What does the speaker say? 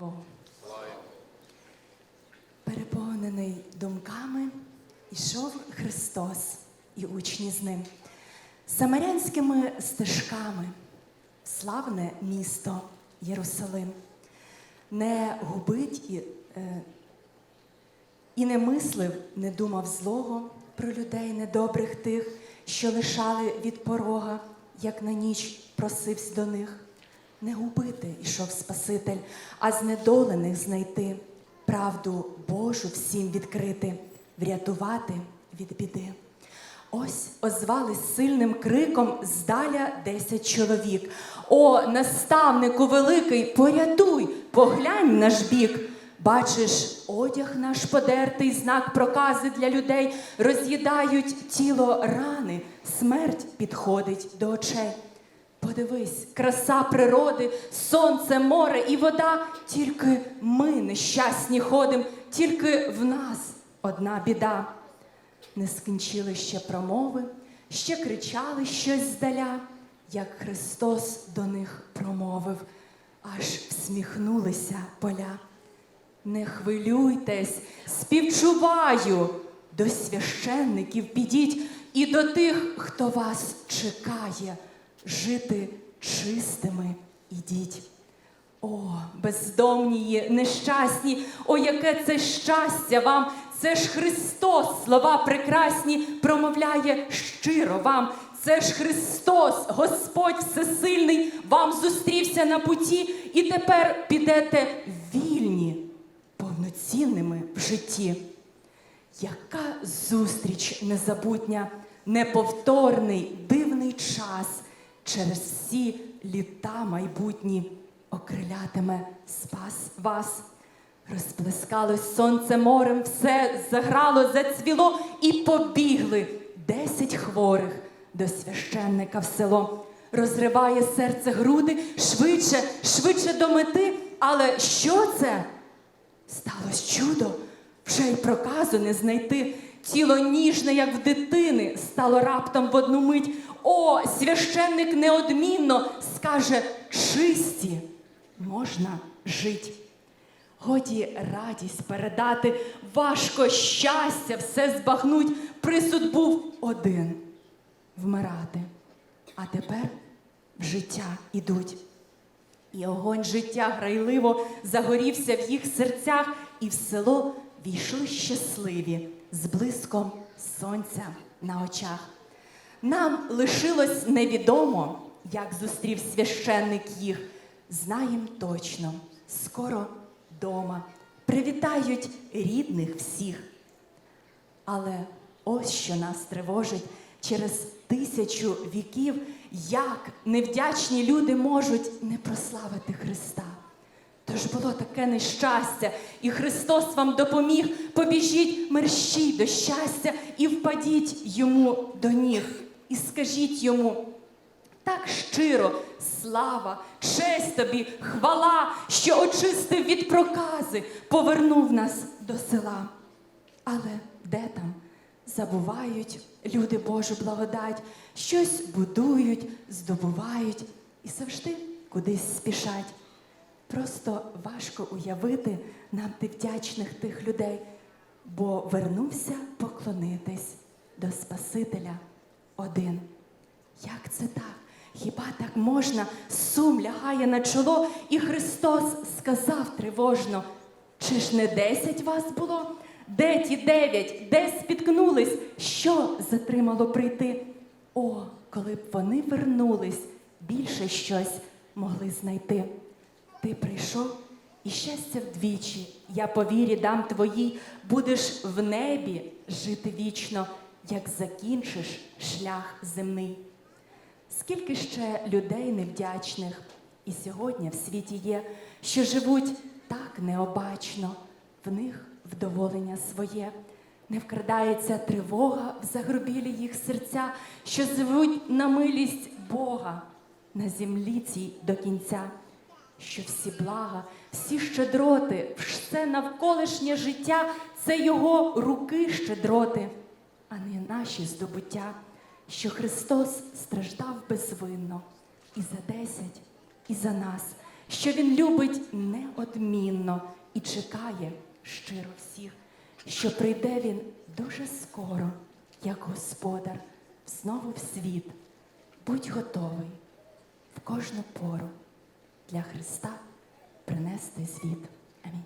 Богу. Переповнений думками йшов Христос і учні з ним. Самарянськими стежками славне місто Єрусалим. Не губить і, е, і не мислив, не думав злого про людей недобрих тих, що лишали від порога, як на ніч просився до них. Не губити ішов Спаситель, а знедолених знайти, правду Божу всім відкрити, врятувати від біди. Ось озвались сильним криком здаля десять чоловік. О, наставнику великий, порятуй, поглянь наш бік. Бачиш, одяг наш подертий, знак прокази для людей, роз'їдають тіло рани, смерть підходить до очей. Подивись, краса природи, сонце, море і вода, тільки ми нещасні ходим, тільки в нас одна біда. Не скінчили ще промови, ще кричали щось здаля, як Христос до них промовив, аж всміхнулися поля. Не хвилюйтесь, співчуваю, до священників підіть і до тих, хто вас чекає, жити чистими ідіть. О, бездомнії, нещасні, о, яке це щастя вам! Це ж Христос, слова прекрасні, промовляє щиро вам. Це ж Христос, Господь Всесильний, вам зустрівся на путі, і тепер підете вільні, повноцінними в житті. Яка зустріч незабутня, неповторний, дивний час через всі літа майбутні окрилятиме спас вас. Розплескалось сонце морем, все заграло, зацвіло і побігли десять хворих до священника в село. Розриває серце груди швидше, швидше до мети. Але що це? Сталось чудо, вже й проказу не знайти. Тіло ніжне, як в дитини, стало раптом в одну мить. О, священник неодмінно скаже чисті, можна жить. Годі радість передати, важко щастя все збагнуть. Присуд був один вмирати. А тепер в життя ідуть. І огонь життя грайливо загорівся в їх серцях, і в село війшли щасливі з блиском сонця на очах. Нам лишилось невідомо, як зустрів священник їх. Знаєм точно, скоро дома привітають рідних всіх. Але ось що нас тривожить через тисячу віків, як невдячні люди можуть не прославити Христа. Тож було таке нещастя, і Христос вам допоміг. Побіжіть мерщій до щастя і впадіть йому до ніг, і скажіть йому. Так щиро, слава, честь тобі, хвала, що очистив від прокази, повернув нас до села. Але де там забувають люди Божу благодать, щось будують, здобувають і завжди кудись спішать. Просто важко уявити нам ти вдячних тих людей, бо вернувся поклонитись до Спасителя один. Як це так? Хіба так можна? Сум лягає на чоло, і Христос сказав тривожно: чи ж не десять вас було? Де ті дев'ять? Де спіткнулись? Що затримало прийти? О, коли б вони вернулись, більше щось могли знайти. Ти прийшов і щастя вдвічі, я по вірі дам твоїй, будеш в небі жити вічно, як закінчиш шлях земний. Скільки ще людей невдячних і сьогодні в світі є, що живуть так необачно, в них вдоволення своє, не вкрадається тривога в загробілі їх серця, що живуть на милість Бога на землі цій до кінця, що всі блага, всі щедроти, все навколишнє життя це його руки щедроти, а не наші здобуття що Христос страждав безвинно і за десять, і за нас, що Він любить неодмінно і чекає щиро всіх, що прийде Він дуже скоро, як Господар, знову в світ. Будь готовий в кожну пору для Христа принести світ. Амінь.